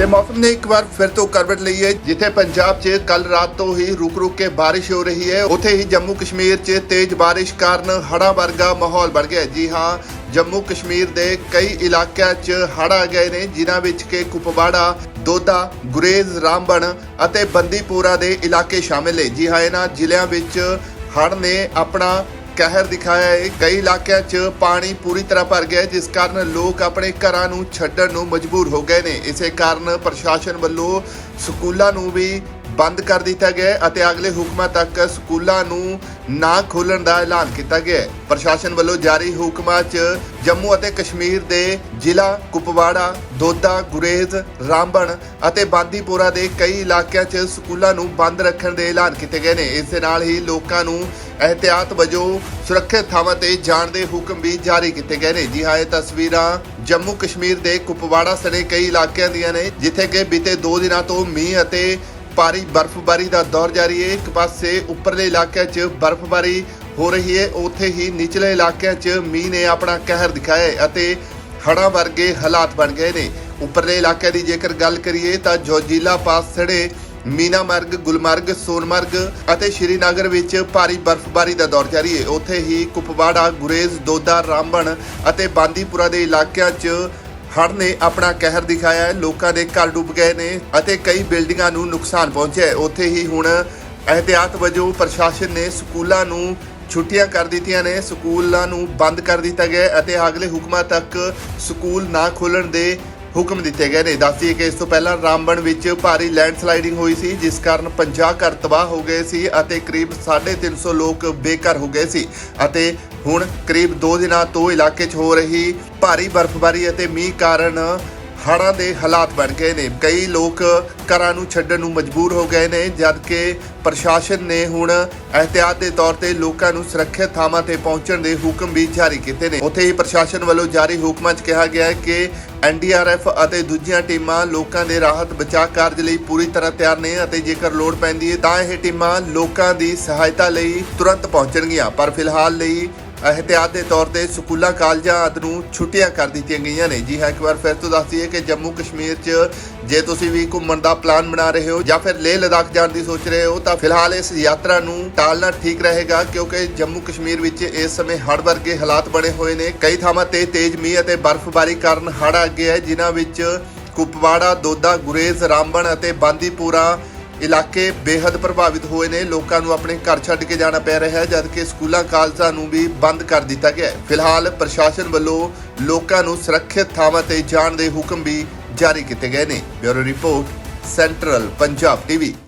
ਤੇ ਮੌਸਮ ਨੇ ਇੱਕ ਵਾਰ ਫਿਰ ਤੋਂ ਕਰਵਟ ਲਈ ਹੈ, ਜਿੱਥੇ ਪੰਜਾਬ 'ਚ ਕੱਲ ਰਾਤ ਤੋਂ ਹੀ ਰੁਕ-ਰੁਕ ਕੇ ਬਾਰਿਸ਼ ਹੋ ਰਹੀ ਹੈ। ਉੱਥੇ ਹੀ ਜੰਮੂ ਕਸ਼ਮੀਰ 'ਚ ਤੇਜ਼ ਬਾਰਿਸ਼ ਕਾਰਨ ਹੜ੍ਹਾਂ ਵਰਗਾ ਮਾਹੌਲ ਬਣ ਗਿਆ ਜੀ ਹਾਂ, ਜੰਮੂ ਕਸ਼ਮੀਰ ਦੇ ਕਈ ਇਲਾਕਿਆਂ 'ਚ ਹੜ ਆ ਗਏ ਨੇ, ਜਿਨ੍ਹਾਂ ਵਿੱਚ ਕਿ ਕੁਪਵਾੜਾ, ਦੋਦਾ, ਗੁਰੇਜ਼, ਰਾਮਬਣ ਅਤੇ ਬੰਦੀਪੂਰਾ ਦੇ ਇਲਾਕੇ ਸ਼ਾਮਿਲ ਨੇ। ਜੀ ਹਾਂ, ਇਹਨਾਂ ਜ਼ਿਲ੍ਹਿਆਂ ਵਿੱਚ ਹੜ੍ਹ ਨੇ ਆਪਣਾ ਕਹਿਰ ਦਿਖਾਇਆ ਹੈ। ਕਈ ਇਲਾਕਿਆਂ 'ਚ ਪਾਣੀ ਪੂਰੀ ਤਰ੍ਹਾਂ ਭਰ ਗਿਆ ਹੈ, ਜਿਸ ਕਾਰਨ ਲੋਕ ਆਪਣੇ ਘਰਾਂ ਨੂੰ ਛੱਡਣ ਨੂੰ ਮਜਬੂਰ ਹੋ ਗਏ ਨੇ। ਇਸੇ ਕਾਰਨ ਪ੍ਰਸ਼ਾਸਨ ਵੱਲੋਂ ਸਕੂਲਾਂ ਨੂੰ ਵੀ ਬੰਦ ਕਰ ਦਿੱਤਾ ਗਿਆ ਅਤੇ ਅਗਲੇ ਹੁਕਮਾਂ ਤੱਕ ਸਕੂਲਾਂ ਨੂੰ ਨਾ ਖੋਲਣ ਦਾ ਐਲਾਨ ਕੀਤਾ ਗਿਆ ਪ੍ਰਸ਼ਾਸਨ ਵੱਲੋਂ ਜਾਰੀ ਹੁਕਮਾਂ 'ਚ ਜੰਮੂ ਅਤੇ ਕਸ਼ਮੀਰ ਦੇ ਜ਼ਿਲ੍ਹਾ ਕੁਪਵਾੜਾ, ਦੋਦਾ, ਗੁਰੇਜ਼ ਰਾਮਬਨ ਅਤੇ ਬਾਂਦੀਪੁਰਾ ਦੇ ਕਈ ਇਲਾਕਿਆਂ 'ਚ ਸਕੂਲਾਂ ਨੂੰ ਬੰਦ ਰੱਖਣ ਦੇ ਐਲਾਨ ਕੀਤੇ ਗਏ ਨੇ। ਇਸ ਦੇ ਨਾਲ ਹੀ ਲੋਕਾਂ ਨੂੰ ਅਹਤਿਆਤ ਵਜੋਂ ਸੁਰੱਖਿਅਤ ਥਾਵਾਂ ਤੇ ਜਾਣ ਦੇ ਹੁਕਮ ਵੀ ਜਾਰੀ ਕੀਤੇ ਗਏ ਨੇ। ਜੀ ਹਾਂ, ਇਹ ਤਸਵੀਰਾਂ ਜੰਮੂ ਕਸ਼ਮੀਰ ਦੇ ਕੁਪਵਾੜਾ ਸਣੇ ਕਈ ਇਲਾਕਿਆਂ ਦੀਆਂ ਨੇ, ਜਿੱਥੇ ਕਿ ਬੀਤੇ 2 ਦਿਨਾਂ ਤੋਂ ਮੀਂਹ ਅਤੇ ਭਾਰੀ ਬਰਫ਼ਬਾਰੀ ਦਾ ਦੌਰ ਜਾਰੀ ਹੈ। ਇੱਕ ਪਾਸੇ ਉੱਪਰਲੇ ਇਲਾਕਿਆਂ 'ਚ ਬਰਫ਼ਬਾਰੀ ਹੋ ਰਹੀ ਹੈ। ਉੱਥੇ ਹੀ ਨਿਚਲੇ ਇਲਾਕਿਆਂ 'ਚ ਮੀਂਹ ਨੇ ਆਪਣਾ ਕਹਿਰ ਦਿਖਾਇਆ ਹੈ ਅਤੇ ਹੜ੍ਹਾਂ ਵਰਗੇ ਹਾਲਾਤ ਬਣ ਗਏ ਨੇ। ਉੱਪਰਲੇ ਇਲਾਕਿਆਂ ਦੀ ਜੇਕਰ ਗੱਲ ਕਰੀਏ ਤਾਂ ਜੋਜੀਲਾ ਪਾਸ ਸੜੇ ਮੀਨਾਮਰਗ ਗੁਲਮਰਗ ਸੋਨਮਰਗ ਅਤੇ ਸ਼੍ਰੀਨਗਰ ਵਿੱਚ ਭਾਰੀ ਬਰਫ਼ਬਾਰੀ ਦਾ ਦੌਰ ਜਾਰੀ ਹੈ। ਉੱਥੇ ਹੀ ਕੁਪਵਾੜਾ, ਗੁਰੇਜ਼ ਦੋਦਾ ਰਾਮਬਣ ਅਤੇ ਬਾਂਦੀਪੁਰਾ ਦੇ ਇਲਾਕਿਆਂ 'ਚ ਹੜ੍ਹ ਨੇ ਆਪਣਾ ਕਹਿਰ ਦਿਖਾਇਆ ਹੈ। ਲੋਕਾਂ ਦੇ ਘਰ ਡੁੱਬ ਗਏ ਨੇ ਅਤੇ ਕਈ ਬਿਲਡਿੰਗਾਂ ਨੂੰ ਨੁਕਸਾਨ ਪਹੁੰਚਿਆ ਹੈ। ਉੱਥੇ ਹੀ ਹੁਣ ਅਹਤਿਆਤ ਵਜੋਂ ਪ੍ਰਸ਼ਾਸਨ ਨੇ ਸਕੂਲਾਂ ਨੂੰ ਛੁੱਟੀਆਂ ਕਰ ਦਿੱਤੀਆਂ ਨੇ। ਸਕੂਲਾਂ ਨੂੰ ਬੰਦ ਕਰ ਦਿੱਤਾ ਗਿਆ ਅਤੇ ਅਗਲੇ ਹੁਕਮਾਂ ਤੱਕ ਸਕੂਲ ਨਾ ਖੋਲਣ ਦੇ ਹੁਕਮ ਦਿੱਤੇ ਗਏ ਨੇ। ਦੱਸਦੀਏ ਕਿ ਇਸ ਤੋਂ ਪਹਿਲਾਂ ਰਾਮਬਣ ਵਿੱਚ ਭਾਰੀ ਲੈਂਡਸਲਾਈਡਿੰਗ ਹੋਈ ਸੀ, ਜਿਸ ਕਾਰਨ 50 ਘਰ ਤਬਾਹ ਹੋ ਗਏ ਸੀ ਅਤੇ ਕਰੀਬ 350 ਲੋਕ ਬੇਘਰ ਹੋ ਗਏ ਸੀ ਅਤੇ ਹੁਣ ਕਰੀਬ 2 ਦਿਨਾਂ ਤੋਂ ਇਲਾਕੇ 'ਚ ਹੋ ਰਹੀ ਭਾਰੀ ਬਰਫ਼ਬਾਰੀ ਅਤੇ ਮੀਂਹ ਕਾਰਨ ਹੜ੍ਹਾਂ ਦੇ ਹਾਲਾਤ ਬਣ ਗਏ ਨੇ। ਕਈ ਲੋਕ ਘਰਾਂ ਨੂੰ ਛੱਡਣ ਨੂੰ ਮਜਬੂਰ ਹੋ ਗਏ ਨੇ, ਜਦਕਿ ਪ੍ਰਸ਼ਾਸਨ ਨੇ ਹੁਣ ਅਹਤਿਆਤ ਦੇ ਤੌਰ ਤੇ ਲੋਕਾਂ ਨੂੰ ਸੁਰੱਖਿਅਤ ਥਾਵਾਂ ਤੇ ਪਹੁੰਚਣ ਦੇ ਹੁਕਮ ਵੀ ਜਾਰੀ ਕੀਤੇ ਨੇ। ਉੱਥੇ ਹੀ ਪ੍ਰਸ਼ਾਸਨ ਵੱਲੋਂ ਜਾਰੀ ਹੁਕਮਾਂ 'ਚ ਕਿਹਾ ਗਿਆ ਹੈ ਕਿ ਐਨਡੀਆਰਐਫ ਅਤੇ ਦੂਜੀਆਂ ਟੀਮਾਂ ਲੋਕਾਂ ਦੇ ਰਾਹਤ ਬਚਾਅ ਕਾਰਜ ਲਈ ਪੂਰੀ ਤਰ੍ਹਾਂ ਤਿਆਰ ਨੇ ਅਤੇ ਜੇਕਰ ਲੋੜ ਪੈਂਦੀ ਹੈ ਤਾਂ ਇਹ ਟੀਮਾਂ ਲੋਕਾਂ ਦੀ ਸਹਾਇਤਾ ਲਈ ਤੁਰੰਤ ਪਹੁੰਚਣਗੀਆਂ। ਪਰ ਫਿਲਹਾਲ ਲਈ ਅਹਤਿਆਤ ਦੇ ਤੌਰ ਤੇ ਸਕੂਲਾਂ ਕਾਲਜਾਂ ਆਦਿ ਨੂੰ ਛੁੱਟੀਆਂ ਕਰ ਦਿੱਤੀਆਂ ਗਈਆਂ ਨੇ ਜੀ ਹਾਂ ਇੱਕ ਵਾਰ ਫਿਰ ਤੋਂ ਦੱਸ ਦਈਏ ਕਿ ਜੰਮੂ ਕਸ਼ਮੀਰ 'ਚ ਜੇ ਤੁਸੀਂ ਵੀ ਘੁੰਮਣ ਦਾ ਪਲਾਨ ਬਣਾ ਰਹੇ ਹੋ ਜਾਂ ਫਿਰ ਲੇਹ ਲਦਾਖ ਜਾਣ ਦੀ ਸੋਚ ਰਹੇ ਹੋ ਤਾਂ ਫਿਲਹਾਲ ਇਸ ਯਾਤਰਾ ਨੂੰ ਟਾਲਣਾ ਠੀਕ ਰਹੇਗਾ ਕਿਉਂਕਿ ਜੰਮੂ ਕਸ਼ਮੀਰ ਵਿੱਚ ਇਸ ਸਮੇਂ ਹੜ੍ਹ ਵਰਗੇ ਹਾਲਾਤ ਬਣੇ ਹੋਏ ਨੇ ਕਈ ਥਾਵਾਂ ਤੇ ਤੇਜ਼ ਮੀਂਹ ਅਤੇ ਬਰਫ਼ਬਾਰੀ ਕਾਰਨ ਹੜ੍ਹ ਆ ਗਏ ਹੈ ਜਿਨ੍ਹਾਂ ਵਿੱਚ ਕੁਪਵਾੜਾ ਦੋਦਾ ਗੁਰੇਜ਼ ਰਾਮਬਣ ਅਤੇ ਬਾਂਦੀਪੁਰਾ ਇਲਾਕੇ ਬੇहद ਪ੍ਰਭਾਵਿਤ ਹੋਏ ਨੇ। ਲੋਕਾਂ ਨੂੰ ਆਪਣੇ ਘਰ ਛੱਡ ਕੇ ਜਾਣਾ ਪੈ ਰਿਹਾ ਹੈ, ਜਦਕਿ ਸਕੂਲਾਂ, ਕਾਲਜਾਂ ਨੂੰ ਵੀ ਬੰਦ ਕਰ ਦਿੱਤਾ ਗਿਆ ਹੈ। ਫਿਲਹਾਲ ਪ੍ਰਸ਼ਾਸਨ ਵੱਲੋਂ ਲੋਕਾਂ ਨੂੰ ਸੁਰੱਖਿਅਤ ਥਾਵਾਂ ਤੇ ਜਾਣ ਦੇ ਹੁਕਮ ਵੀ ਜਾਰੀ ਕੀਤੇ ਗਏ ਨੇ। Bureau report, central Punjab TV.